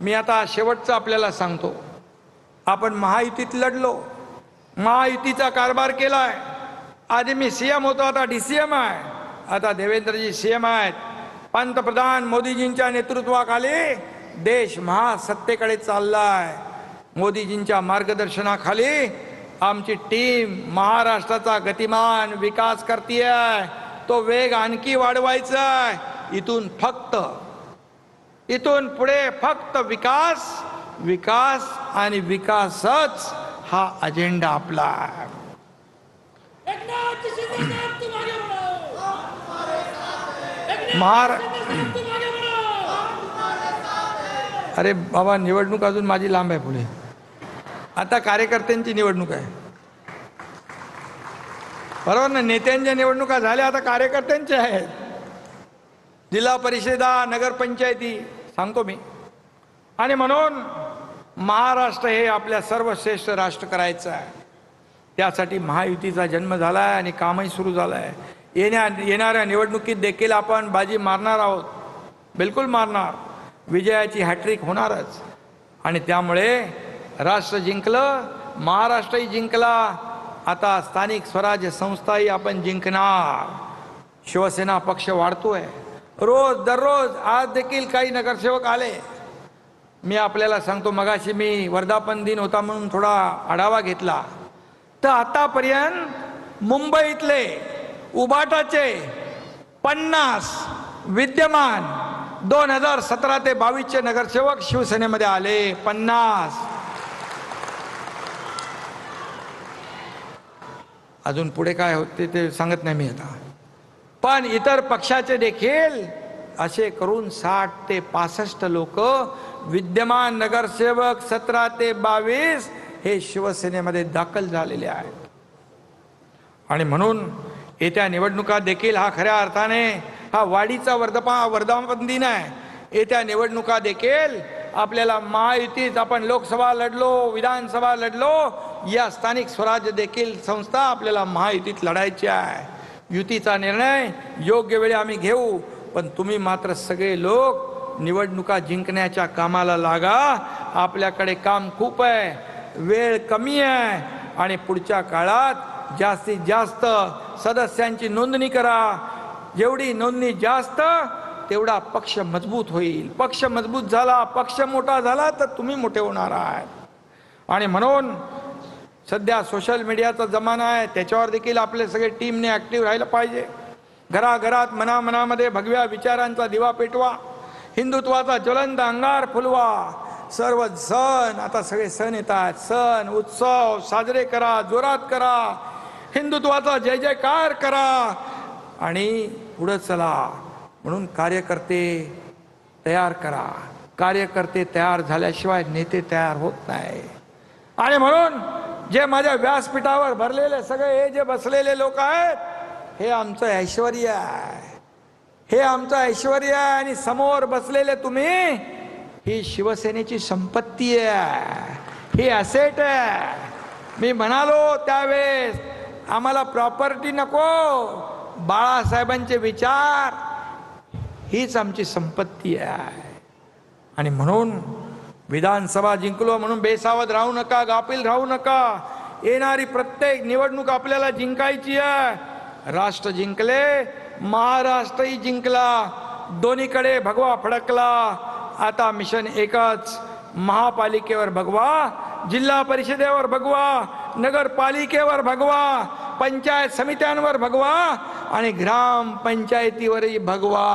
मी आता शेवटचं आपल्याला सांगतो. आपण महायुतीत लढलो. महायुतीचा कारभार केलाय. आधी मी सी एम होतो आता डी सी एम आहे. आता देवेंद्रजी सी एम आहेत. पंतप्रधान मोदीजींच्या नेतृत्वाखाली देश महासत्तेकडे चाललाय. मोदीजींच्या मार्गदर्शनाखाली आमची टीम महाराष्ट्राचा गतिमान विकास करते तो वेग आणखी वाढवायचा आहे इथून फक्त इथून पुढे फक्त विकास विकास आणि विकासच हा अजेंडा आपला. आहे महार अरे बाबा निवडणूक अजून माझी लांब आहे पुढे. आता कार्यकर्त्यांची निवडणूक आहे. बरोबर ना? नेत्यांच्या निवडणुका झाल्या आता कार्यकर्त्यांच्या आहेत. जिल्हा परिषदा नगरपंचायती सांगतो मी. आणि म्हणून महाराष्ट्र हे आपल्या सर्वश्रेष्ठ राष्ट्र करायचं आहे. त्यासाठी महायुतीचा जन्म झाला आहे आणि कामही सुरू झालं आहे येण्या येणाऱ्या निवडणुकीत देखील आपण बाजी मारणार आहोत. बिलकुल मारणार. विजयाची हॅट्रिक होणारच. आणि त्यामुळे राष्ट्र जिंकलं महाराष्ट्रही जिंकला. आता स्थानिक स्वराज्य संस्थाही आपण जिंकणार. शिवसेना पक्ष वाढतोय. रोज दररोज आज देखील काही नगरसेवक आले. मी आपल्याला सांगतो मगाशी मी वर्धापन दिन होता म्हणून थोडा आढावा घेतला. तर आतापर्यंत मुंबईतले उबाटाचे पन्नास विद्यमान दोन हजार सतरा ते बावीसचे नगरसेवक शिवसेनेमध्ये आले. पन्नास. अजून पुढे काय होते ते सांगत नाही मी आता. पण इतर पक्षाचे देखील असे करून साठ ते पासष्ट लोक विद्यमान नगरसेवक सतरा ते बावीस हे शिवसेनेमध्ये दाखल झालेले आहेत. आणि म्हणून येत्या निवडणुका देखील हा खऱ्या अर्थाने हा वाढीचा वर्धपा वर्धापन दिन आहे. येत्या निवडणुका देखील आपल्याला महायुतीत आपण लोकसभा लढलो विधानसभा लढलो या स्थानिक स्वराज्य देखील संस्था आपल्याला महायुतीत लढायची आहे. युतीचा निर्णय योग्य वेळी आम्ही घेऊ. पण तुम्ही मात्र सगळे लोक निवडणुका जिंकण्याच्या कामाला लागा. आपल्याकडे काम खूप आहे वेळ कमी आहे आणि पुढच्या काळात जास्तीत जास्त सदस्यांची नोंदणी करा. जेवढी नोंदणी जास्त तेवढा पक्ष मजबूत होईल. पक्ष मजबूत झाला पक्ष मोठा झाला तर तुम्ही मोठे होणार आहात. आणि म्हणून सध्या सोशल मीडियाचा जमाना आहे त्याच्यावर देखील आपले सगळे टीमने ॲक्टिव्ह राहिलं पाहिजे. घराघरात मनामनामध्ये भगव्या विचारांचा दिवा पेटवा हिंदुत्वाचा ज्वलंत अंगार फुलवा. सर्व सण आता सगळे सण येतात सण उत्सव साजरे करा जोरात करा. हिंदुत्वाचा जय जयकार करा. आणि पुढं चला. म्हणून कार्यकर्ते तयार करा. कार्यकर्ते तयार झाल्याशिवाय नेते तयार होत नाही. आणि म्हणून जे माझ्या व्यासपीठावर भरलेले सगळे हे जे बसलेले लोक आहेत हे आमचं ऐश्वर आहे. हे आमचं ऐश्वर आहे आणि समोर बसलेले तुम्ही ही शिवसेनेची संपत्ती आहे. ही असेट आहे. मी म्हणालो त्यावेळेस आम्हाला प्रॉपर्टी नको. बाळासाहेबांचे विचार हीच आमची संपत्ती आहे. आणि म्हणून विधानसभा जिंकलो म्हणून बेसावध राहू नका गाफील राहू नका. येणारी प्रत्येक निवडणूक आपल्याला जिंकायची आहे. राष्ट्र जिंकले महाराष्ट्रही जिंकला. दोन्हीकडे भगवा फडकला. आता मिशन एकच महापालिकेवर भगवा जिल्हा परिषदेवर भगवा नगरपालिकेवर भगवा पंचायत समित्यांवर भगवा आणि ग्राम पंचायतीवरही भगवा.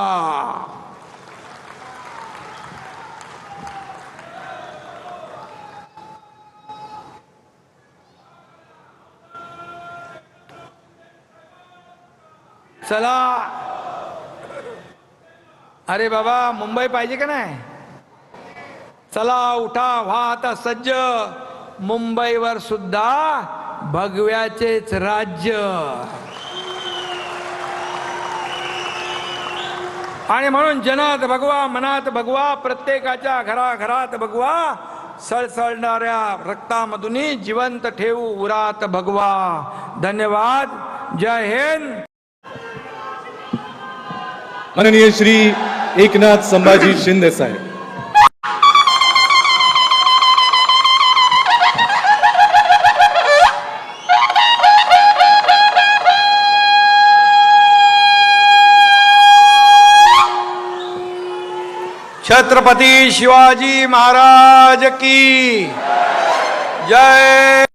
चला. अरे बाबा मुंबई पाहिजे का नाही? चला उठा व्हा आता सज्ज. मुंबईवर सुद्धा भगव्याचेच राज्य. आणि म्हणून जनात भगवा मनात भगवा प्रत्येकाच्या घराघरात भगवा सळसळणाऱ्या रक्तामधून जिवंत ठेवू उरात भगवा. धन्यवाद. जय हिंद. माननीय श्री एकनाथ संभाजी शिंदे साहेब. छत्रपती शिवाजी महाराज की जय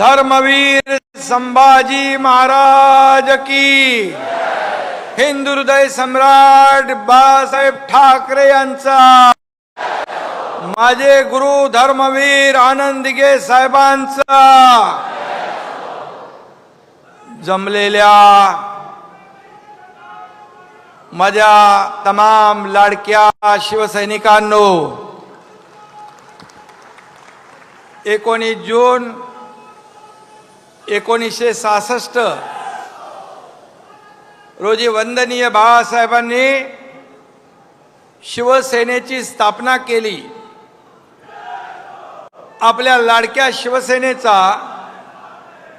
धर्मवीर संभाजी महाराज की। हिंदू हृदय सम्राट बाळासाहेब ठाकरे यांचा। माझे गुरु धर्मवीर आनंदिगे साहेबांचा। जमलेल्या माझ्या तमाम लाडक्या शिवसैनिकांनो एकोणीस जून एकोणीसशे सहासष्ट. रोजी वंदनीय बाळासाहेबांनी शिवसेनेची स्थापना केली. आपल्या लाडक्या शिवसेनेचा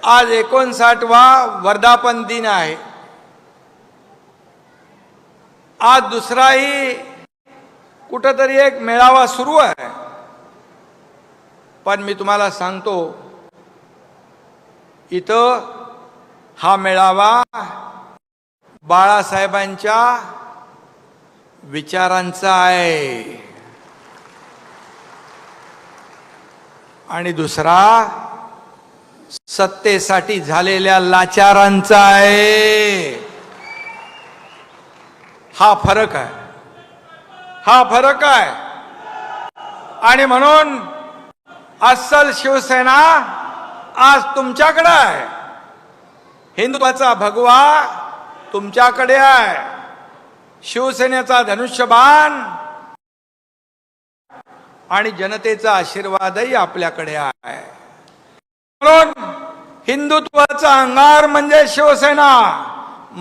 आज एकोणसाठवा वर्धापन दिन आहे. आज दुसराही कुठंतरी एक मेळावा सुरू आहे. पण मी तुम्हाला सांगतो इथं हा मेळावा बाळासाहेबांच्या विचारांचा आहे. आणि दुसरा सत्तेसाठी झालेल्या लाचारांचा आहे. हा फरक आहे. हा फरक आहे. आणि म्हणून अस्सल शिवसेना आज तुमच्याकडे आहे. हिंदुत्वाचा भगवा तुमच्याकडे आहे. शिवसेनेचा धनुष्यबाण आणि जनतेचा आशीर्वादही आपल्याकडे आहे. म्हणून हिंदुत्वाचा अंगार म्हणजे शिवसेना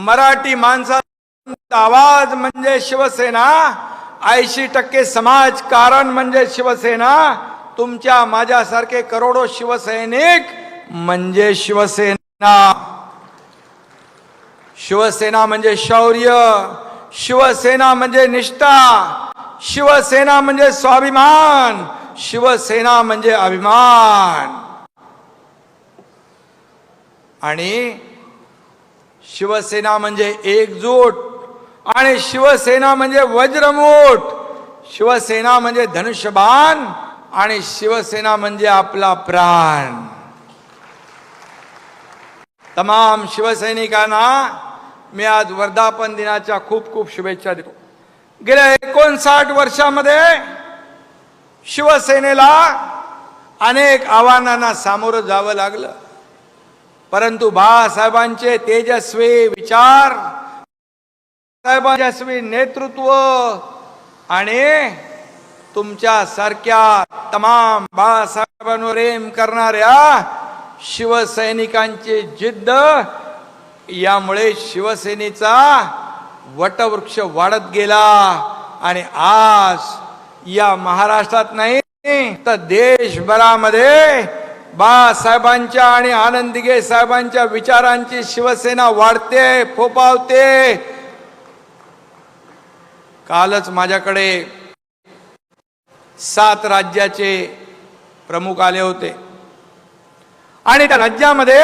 मराठी माणसाचा आवाज म्हणजे शिवसेना ऐंशी टक्के समाजकारण म्हणजे शिवसेना तुमच्या माझ्यासारखे करोडो शिवसैनिक म्हणजे शिवसेना. शिवसेना म्हणजे शौर्य. शिवसेना म्हणजे निष्ठा. शिवसेना म्हणजे स्वाभिमान. शिवसेना म्हणजे अभिमान. आणि शिवसेना म्हणजे एकजूट. आणि शिवसेना म्हणजे वज्रमूठ शिवसेना म्हणजे धनुष्यबाण. आणि शिवसेना म्हणजे आपला प्राण. तमाम शिवसैनिकांना मी आज वर्धापन दिनाच्या खूप खूप शुभेच्छा देतो. गेल्या एकोणसाठ वर्षामध्ये शिवसेनेला अनेक आव्हानांना सामोरं जावं लागलं. परंतु बाळासाहेबांचे तेजस्वी विचार तेजस्वी नेतृत्व आणि तुमच्या सारख्या तमाम बाळासाहेबांवर प्रेम करणाऱ्या शिवसैनिकांची जिद्द यामुळे शिवसेनेचा वटवृक्ष वाढत गेला. आणि आज या महाराष्ट्रात नाही तर देशभरामध्ये बाळासाहेबांच्या आणि आनंदीगे साहेबांच्या विचारांची शिवसेना वाढते फोपावते. कालच माझ्याकडे सात राज्याचे प्रमुख आले होते. आणि त्या राज्यामध्ये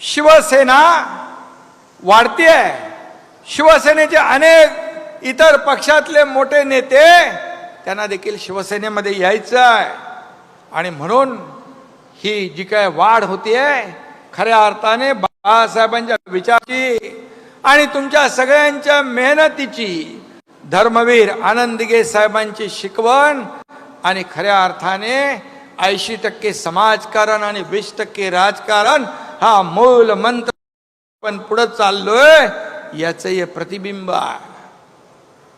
शिवसेना वाढतीये. शिवसेनेचे अनेक इतर पक्षातले मोठे नेते त्यांना देखील शिवसेनेमध्ये यायचं आहे आणि म्हणून ही जी काय वाढ होतीये खऱ्या अर्थाने बाळासाहेबांच्या विचाराची आणि तुमच्या सगळ्यांच्या मेहनतीची धर्मवीर आनंदगे साहेबांची शिकवण आणि खऱ्या अर्थाने ऐंशी टक्के समाजकारण आणि वीस टक्के राजकारण हा मूल मंत्र. पण पुढे चाललोय याचं हे प्रतिबिंब आहे.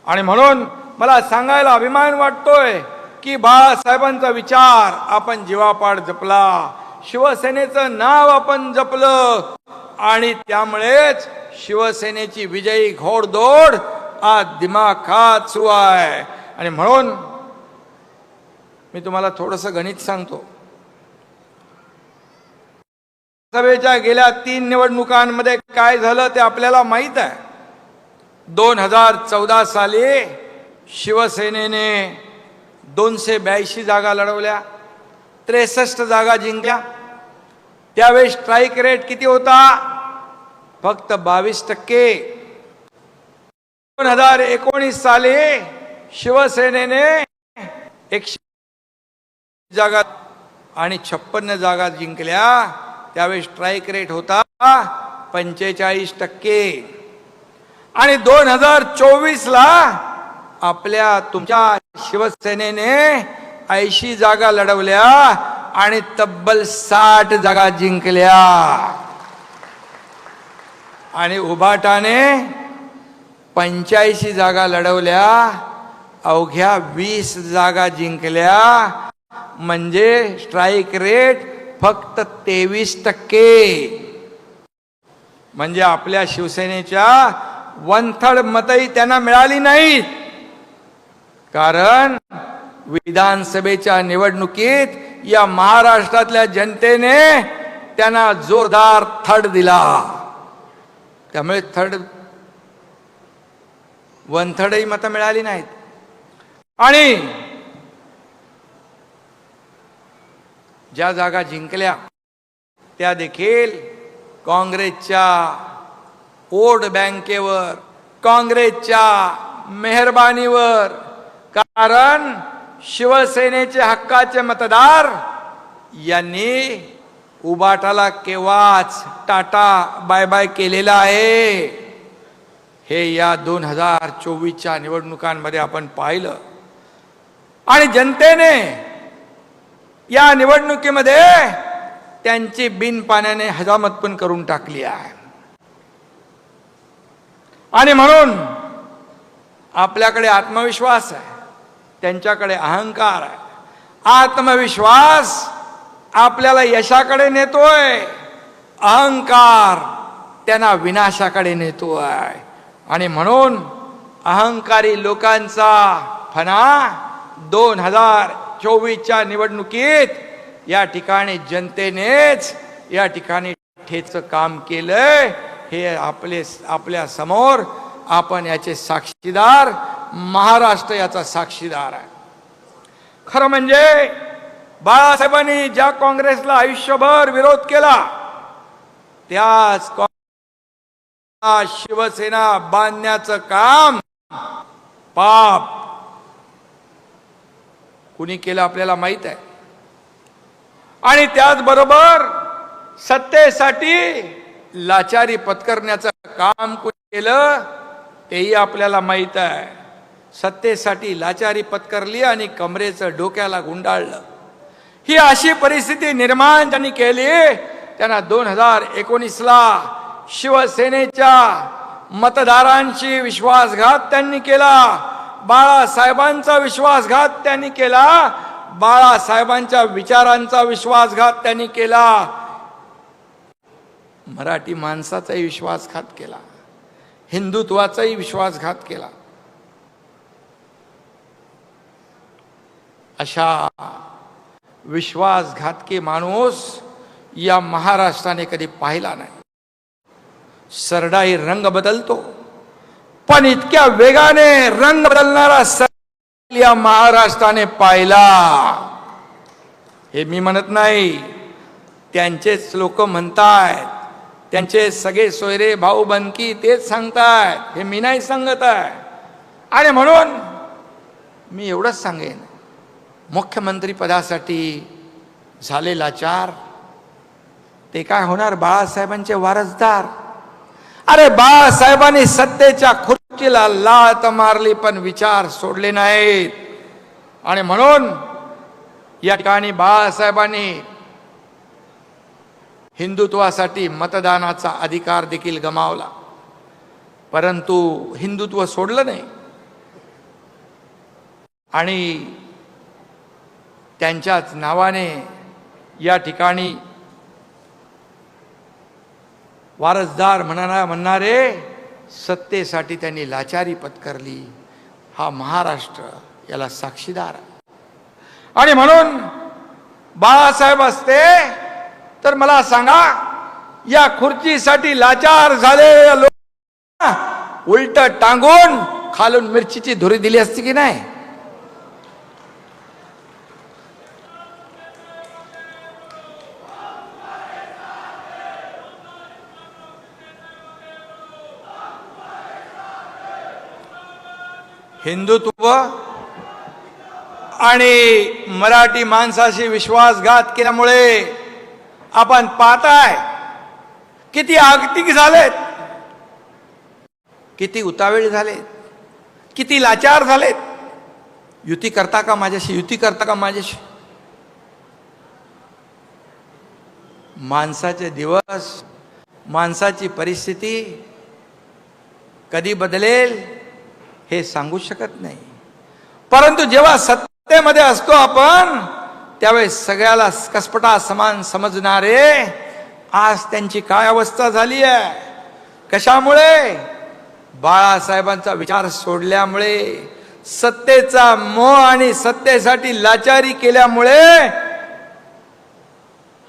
आणि म्हणून मला सांगायला अभिमान वाटतोय की बाळासाहेबांचा विचार आपण जीवापाड जपला. शिवसेनेचं नाव आपण जपलं. आणि त्यामुळेच शिवसेनेची विजयी घोडदौड आज दिमाखात सुरू आहे. आणि म्हणून मी तुम्हाला थोडस गणित सांगतो. सभेच्या गेल्या तीन निवडणुकांमध्ये काय झालं ते आपल्याला माहीत आहे. दोन हजार चौदा साली शिवसेनेने दोनशे ब्याऐंशी जागा लढवल्या त्रेसष्ट जागा जिंकल्या. त्यावेळी स्ट्राईक रेट किती होता? फक्त बावीस टक्के. दोन हजार एकोणीस साली शिवसेनेने एकशे जागा आणि छप्पन्न जागा जिंकल्या. त्यावेळी स्ट्राईक रेट होता पंचेचाळीस टक्के. आणि दोन हजार चोवीस ला आपल्या तुमच्या शिवसेनेने ऐंशी जागा लढवल्या आणि तब्बल साठ जागा जिंकल्या. आणि उभाटाने पंच्याऐंशी जागा लढवल्या. अवघ्या वीस जागा जिंकल्या. म्हणजे स्ट्राईक रेट फक्त तेवीस टक्के. म्हणजे आपल्या शिवसेनेच्या वन थर्ड मतही त्यांना मिळाली नाहीत. कारण विधानसभेच्या निवडणुकीत या महाराष्ट्रातल्या जनतेने त्यांना जोरदार थर्ड दिला. त्यामुळे थर्ड वन थर्डही मतं मिळाली नाहीत. आणि ज्या जागा जिंकल्या त्या देखील काँग्रेसच्या वोट बँकेवर काँग्रेसच्या मेहरबानीवर. कारण शिवसेनेचे हक्काचे मतदार यांनी उबाटाला केव्हाच टाटा बाय बाय केलेला आहे? हे या दोन हजार चोवीसच्या निवडणुकांमध्ये आपण पाहिलं. आणि जनतेने या निवडणुकीमध्ये त्यांची बिन पाण्याने हजामत पण करून टाकली आहे. आणि म्हणून आपल्याकडे आत्मविश्वास आहे त्यांच्याकडे अहंकार आहे. आत्मविश्वास आपल्याला यशाकडे नेतोय अहंकार त्यांना विनाशाकडे नेतोय. आणि म्हणून अहंकारी लोकांचा फणा दोन हजार चोवीसच्या निवडणुकीत या ठिकाणी जनतेनेच या ठिकाणी ठेच काम केलंय. हे आपले आपल्यासमोर आपण याचे साक्षीदार महाराष्ट्र याचा साक्षीदार आहे. खरं म्हणजे बाळासाहेबांनी ज्या काँग्रेसला आयुष्यभर विरोध केला त्याच शिवसेना बांधण्याचं काम पाप कुणी केलं आपल्याला माहीत आहे. आणि त्याचबरोबर सत्तेसाठी लाचारी पत्करण्याचं काम कुणी केलं तेही आपल्याला माहीत आहे. सत्तेसाठी लाचारी पत्करली आणि कमरेचं डोक्याला गुंडाळलं. ही अशी परिस्थिती निर्माण त्यांनी केली त्यांना दोन हजार एकोणीसला शिवसेनेच्या मतदारांशी विश्वासघात त्यांनी केला. बाळासाहेबांचा विश्वासघात त्यांनी केला. बाळासाहेबांच्या विचारांचा विश्वासघात त्यांनी केला. मराठी माणसाचाही विश्वासघात केला. हिंदुत्वाचाही विश्वासघात केला. अशा विश्वासघातकी माणूस या महाराष्ट्राने कधी पाहिला नाही. सरडाई रंग बदलतो. पण इतक्या वेगाने रंग बदलणारा सण या महाराष्ट्राने पाहिला. हे मी म्हणत नाही. त्यांचेच लोक म्हणतायत. त्यांचे सगळे सोयरे भाऊ बनकी तेच सांगतायत. हे मी नाही सांगत आहे आणि म्हणून मी एवढंच सांगेन. मुख्यमंत्री पदासाठी झालेला चार ते काय होणार? बाळासाहेबांचे वारसदार. अरे बाळासाहेबांनी सत्तेच्या तिला लात मारली पण विचार सोडले नाहीत. आणि म्हणून या ठिकाणी बाळासाहेबांनी हिंदुत्वासाठी मतदानाचा अधिकार देखील गमावला. परंतु हिंदुत्व सोडलं नाही. आणि त्यांच्याच नावाने या ठिकाणी वारसदार म्हणा म्हणणारे सत्तेसाठी त्यांनी लाचारी पत्करली. हा महाराष्ट्र याला साक्षीदार आणि म्हणून बाळासाहेब असते तर मला सांगा या खुर्चीसाठी लाचार झालेल्या लोक उलट टांगून खालून मिरचीची धुरी दिली असती की नाही? हिंदुत्व आणि मराठी माणसाशी विश्वासघात केल्यामुळे आपण पाहताय किती आगतिक झालेत किती उतावेळ झालेत किती लाचार झालेत. युती करता का माझ्याशी? युती करता का माझ्याशी? माणसाचे दिवस माणसाची परिस्थिती कधी बदलेल? हे सांगू शकत नाही. परंतु जेव्हा सत्तेमध्ये असतो आपण त्यावेळेस सगळ्याला कसपटा समान समजणारे आज त्यांची काय अवस्था झाली आहे? कशामुळे? बाळासाहेबांचा विचार सोडल्यामुळे सत्तेचा मोह आणि सत्तेसाठी लाचारी केल्यामुळे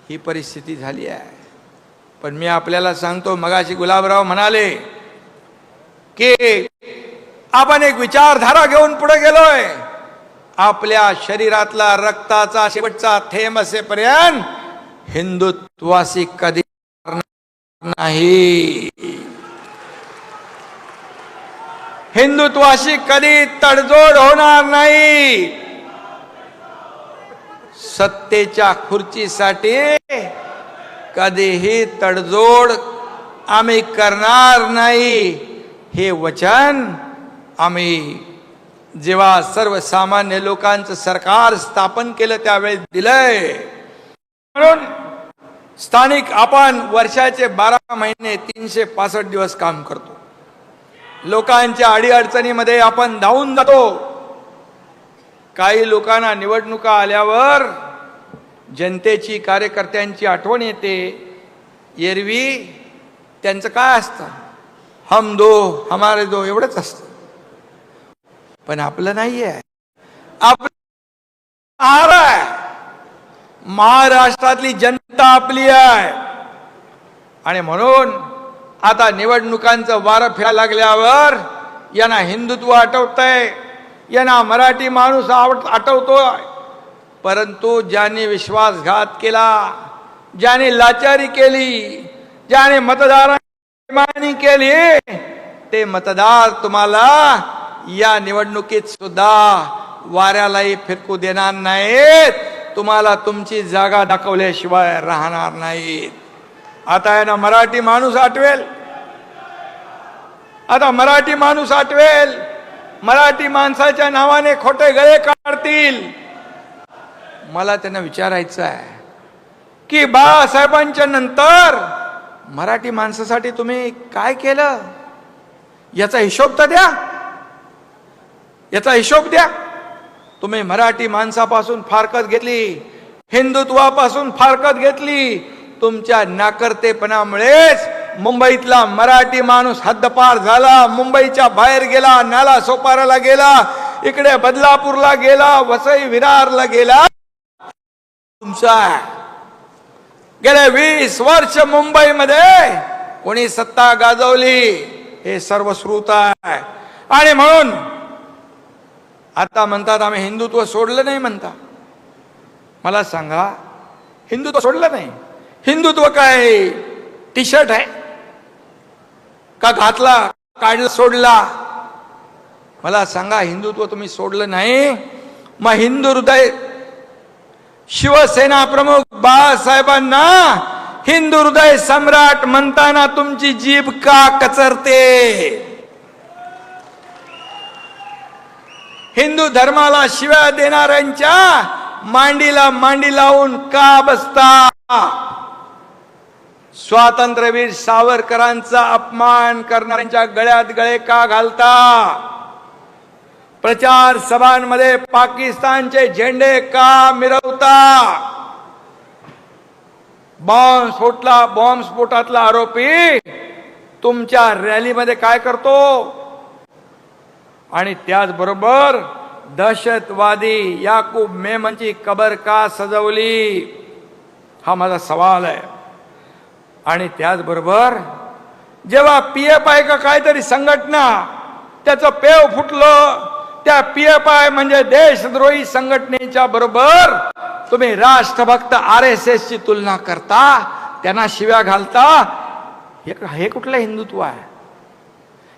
ही परिस्थिती झाली आहे. पण मी आपल्याला सांगतो मगाशी गुलाबराव म्हणाले की आपण एक विचारधारा घेऊन पुढे गेलोय. आपल्या शरीरातला रक्ताचा शेवटचा थेंब असेपर्यंत हिंदुत्वासी कधी नाही. हिंदुत्वाशी कधी तडजोड होणार नाही. सत्तेच्या खुर्चीसाठी कधीही तडजोड आम्ही करणार नाही. हे वचन आम्ही जेव्हा सर्वसामान्य लोकांचं सरकार स्थापन केलं त्यावेळेस दिलंय. म्हणून स्थानिक आपण वर्षाचे बारा महिने तीनशे पासष्ट दिवस काम करतो. लोकांच्या अडीअडचणीमध्ये आपण धावून जातो. काही लोकांना निवडणुका आल्यावर जनतेची कार्यकर्त्यांची आठवण येते. एरवी त्यांचं काय असतं? हम दो हमारे दो एवढंच असतं. पण आपलं नाही आहे आपलं आहे. महाराष्ट्रातली जनता आपली आहे. आणि म्हणून आता निवडणुकांचं वारं फिरा लागल्यावर यांना हिंदुत्व आठवतंय. यांना मराठी माणूस आवड आठवतोय. परंतु ज्याने विश्वासघात केला ज्याने लाचारी केली ज्याने मतदारांनी केली ते मतदार तुम्हाला या निवडणुकीत सुद्धा वाऱ्यालाही फिरकू देणार नाहीत. तुम्हाला तुमची जागा दाखवल्याशिवाय राहणार नाहीत. आता आहे ना मराठी माणूस आठवेल. आता मराठी माणूस आठवेल. मराठी माणसाच्या नावाने खोटे गळे काढतील. मला त्यांना विचारायचं आहे की बाळासाहेबांच्या नंतर मराठी माणसासाठी तुम्ही काय केलं? याचा हिशोब तर द्या. याचा हिशोब द्या. तुम्ही मराठी माणसापासून फारकत घेतली हिंदुत्वापासून फारकत घेतली तुमच्या नाकर्तेपणामुळेच मुंबईतला मराठी माणूस हद्दपार झाला मुंबईच्या बाहेर गेला नाला सोपाराला गेला इकडे बदलापूरला गेला वसई विरारला गेला. तुमचा गेले वीस वर्ष मुंबईमध्ये कोणी सत्ता गाजवली हे सर्व श्रुत आहे. आणि म्हणून आता म्हणतात आम्ही हिंदुत्व सोडलं नाही म्हणता. मला सांगा हिंदुत्व सोडलं नाही? हिंदुत्व काय? टी शर्ट आहे? का घातला? काढला? सोडला? मला सांगा हिंदुत्व तुम्ही सोडलं नाही? मग हिंदू हृदय शिवसेना प्रमुख बाळासाहेबांना हिंदू हृदय सम्राट म्हणताना तुमची जीभ का कचरते? हिंदू धर्माला शिव्या देणाऱ्यांच्या मांडीला मांडी लावून का बसता? स्वातंत्र्यवीर सावरकरांचा अपमान करणाऱ्यांच्या गळ्यात गळे का घालता? प्रचार सभांमध्ये पाकिस्तानचे झेंडे का मिरवता? बॉम्ब स्फोटला बॉम्ब स्फोटातला आरोपी तुमच्या रॅलीमध्ये काय करतो? आणि त्याचबरोबर दहशतवादी याकूब मेमनची कबर का सजवली? हा माझा सवाल आहे. आणि त्याचबरोबर जेव्हा पी एफ आय का काहीतरी संघटना त्याचं पेव फुटलं त्या पी एफ आय म्हणजे देशद्रोही संघटनेच्या बरोबर तुम्ही राष्ट्रभक्त आर एस एस ची तुलना करता त्यांना शिव्या घालता हे हे कुठलं हिंदुत्व आहे?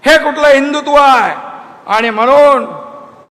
हे कुठलं हिंदुत्व आहे? आणि म्हणून